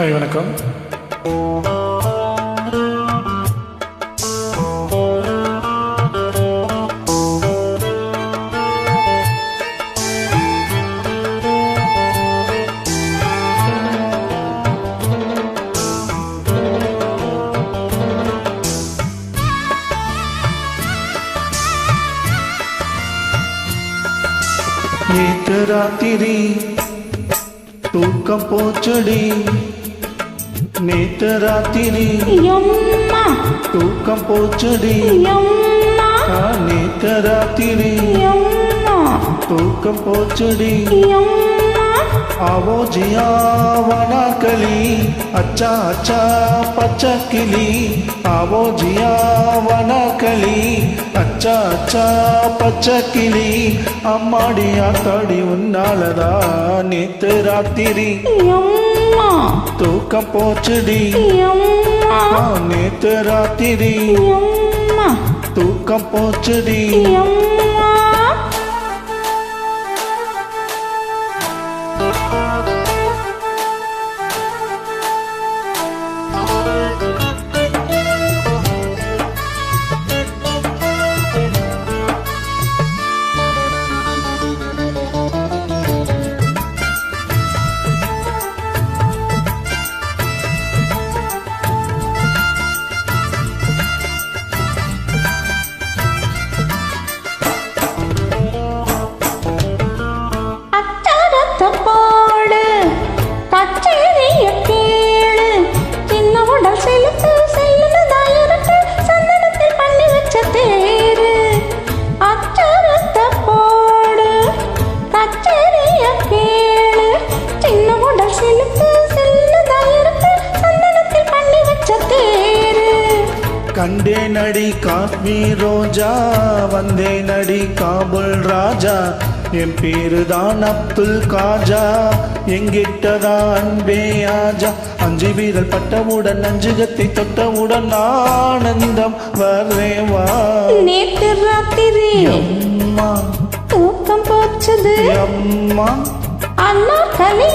Hi வணக்கம். நேற்று ராத்திரி தூக்கம் போச்சடி. நேற்று ராத்திரி தூக்கம் போச்சடி. நேற்று ராத்திரி தூக்கம் போச்சடி. आवो जिया वना कली अच्छा अच्छा पच्चा किली आवो जिया वना कली अच्छा अच्छा பச்சை கிளி அம்மாடி ஆத்தாடி உன்னாலதா நேத்து ராத்திரி. தூக்கம் போச்சுடி. நேத்து ராத்திரி. தூக்கம் போச்சுடி. கண்டே நடி காஷ்மீர் ரோஜா வந்தே நடி காபுல் ராஜா. என் பேரு தான் அப்துல் காஜா எங்கிட்டதான் அன்பே ஆஜா. அஞ்சு வீரல் பட்டவுடன் அஞ்சு கத்தி தொட்டவுடன் ஆனந்தம் வரேன் வா. நேற்று ராத்திரி அம்மா தூக்கம் போச்சுது. அம்மா அண்ணா கலி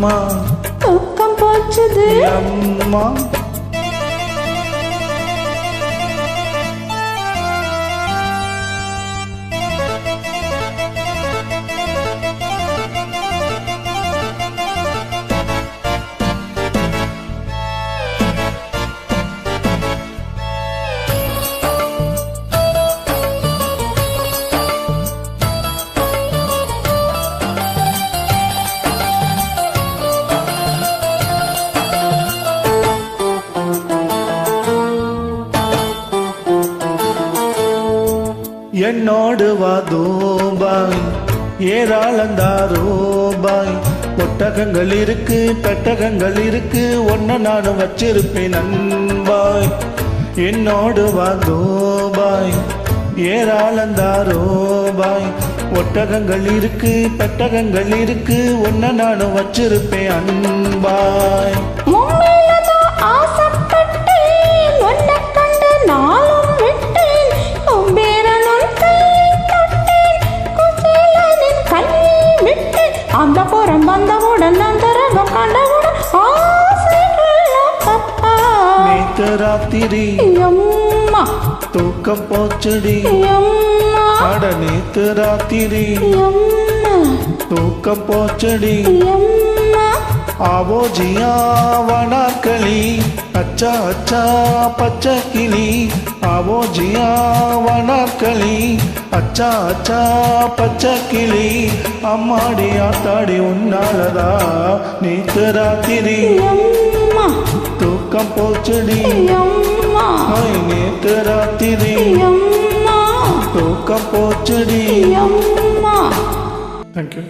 அம்மா. தூக்கம் போச்சுது. அம்மா. என்னோடு வா ஏராளந்தாரோபாய் ஏராளந்தா ஒட்டகங்கள் இருக்கு பெட்டகங்கள் இருக்கு ஒன்ன நானும் வச்சிருப்பேன் நண்பாய் என்னோடு வாதோபாய் ஏராளந்தாரோபாய் ஏராளந்தா ஒட்டகங்கள் இருக்கு பெட்டகங்கள் இருக்கு ஒன்ன நானும் வச்சிருப்பேன் அன்பாய் இந்த ராத்திரி. அம்மா தூக்கம் போச்சடி. அம்மா அட நேத்து ராத்திரி. அம்மா தூக்கம் போச்சடி. அம்மா ஆவோஜியா வனாக்களி அச்சா அச்சா பச்சை கிளி ஆவோஜியா வனாக்களி அச்சா அச்சா பச்சை கிளி அம்மாடி ஆத்தாடி உன்னாலதா நேத்து ராத்திரி. அம்மா தூக்கம் போச்சுடி நேத்து ராத்திரி. தூக்கம் போச்சுடி தேங்க்யூ